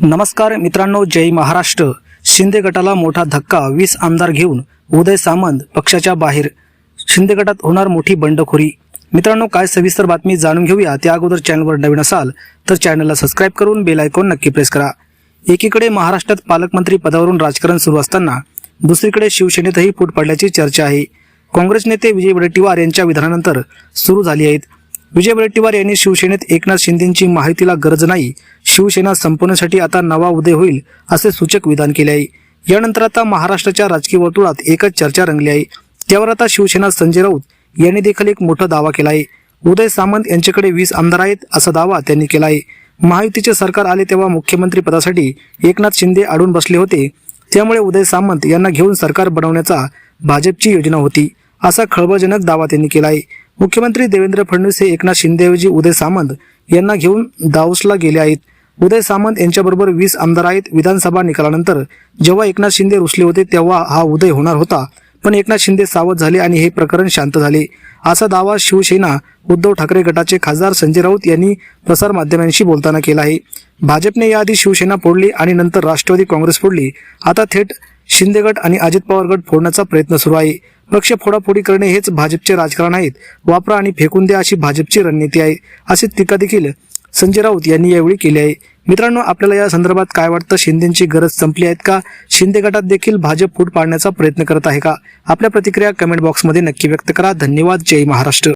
नमस्कार मित्रांनो जय महाराष्ट्र. शिंदे गटाला मोठा धक्का वीस आमदार घेऊन उदय सामंत पक्षाच्या बाहेर. शिंदे गटात होणार मोठी बंडखोरी. मित्रांनो काय सविस्तर बातमी जाणून घेऊया त्या अगोदर चॅनलवर नवीन असाल तर चॅनलला सबस्क्राईब करून बेल आयकॉन नक्की प्रेस करा. एकीकडे महाराष्ट्रात पालकमंत्री पदावरून राजकारण सुरू असताना दुसरीकडे शिवसेनेतही फूट पडल्याची चर्चा आहे. काँग्रेस नेते विजय वडेट्टीवार यांच्या विधानानंतर सुरू झाली आहेत. विजय वडेट्टीवार यांनी शिवसेनेत एकनाथ शिंदेची माहितीला गरज नाही शिवसेना संपवण्यासाठी आता नवा उदय होईल असे सूचक विधान केले आहे. यानंतर आता महाराष्ट्राच्या राजकीय वर्तुळात एकच चर्चा रंगली आहे. त्यावर आता शिवसेना संजय राऊत यांनी देखील एक मोठा दावा केला आहे. उदय सामंत यांच्याकडे वीस आमदार आहेत असा दावा त्यांनी केला आहे. महायुतीचे सरकार आले तेव्हा मुख्यमंत्री पदासाठी एकनाथ शिंदे अडून बसले होते. त्यामुळे उदय सामंत यांना घेऊन सरकार बनवण्याचा भाजपची योजना होती असा खळबळजनक दावा त्यांनी केला आहे. मुख्यमंत्री देवेंद्र फडणवीस हे एकनाथ शिंदेऐवजी उदय सामंत यांना घेऊन दाऊसला गेले आहेत. उदय सामंत यांच्याबरोबर वीस आमदार आहेत. विधानसभा निकालानंतर जेव्हा एकनाथ शिंदे रुसले होते तेव्हा हा उदय होणार होता. पण एकनाथ शिंदे सावध झाले आणि हे प्रकरण शांत झाले. असा दावा शिवसेना उद्धव ठाकरे गटाचे खासदार संजय राऊत यांनी प्रसारमाध्यमांशी बोलताना केला आहे. भाजपने याआधी शिवसेना फोडली आणि नंतर राष्ट्रवादी काँग्रेस फोडली. आता थेट शिंदे गट आणि अजित पवार गट फोडण्याचा प्रयत्न सुरू आहे. पक्ष फोडाफोडी करणे हेच भाजपचे राजकारण आहेत. वापरा आणि फेकून द्या अशी भाजपची रणनीती आहे. अशी टीका देखील संजय राऊत यांनी यावेळी केली आहे. मित्रांनो आपल्याला या संदर्भात काय वाटतं? शिंदेची गरज संपली आहेत का? शिंदे गटात देखील भाजप फूट पाडण्याचा प्रयत्न करत आहे का? आपल्या प्रतिक्रिया कमेंट बॉक्समध्ये नक्की व्यक्त करा. धन्यवाद. जय महाराष्ट्र.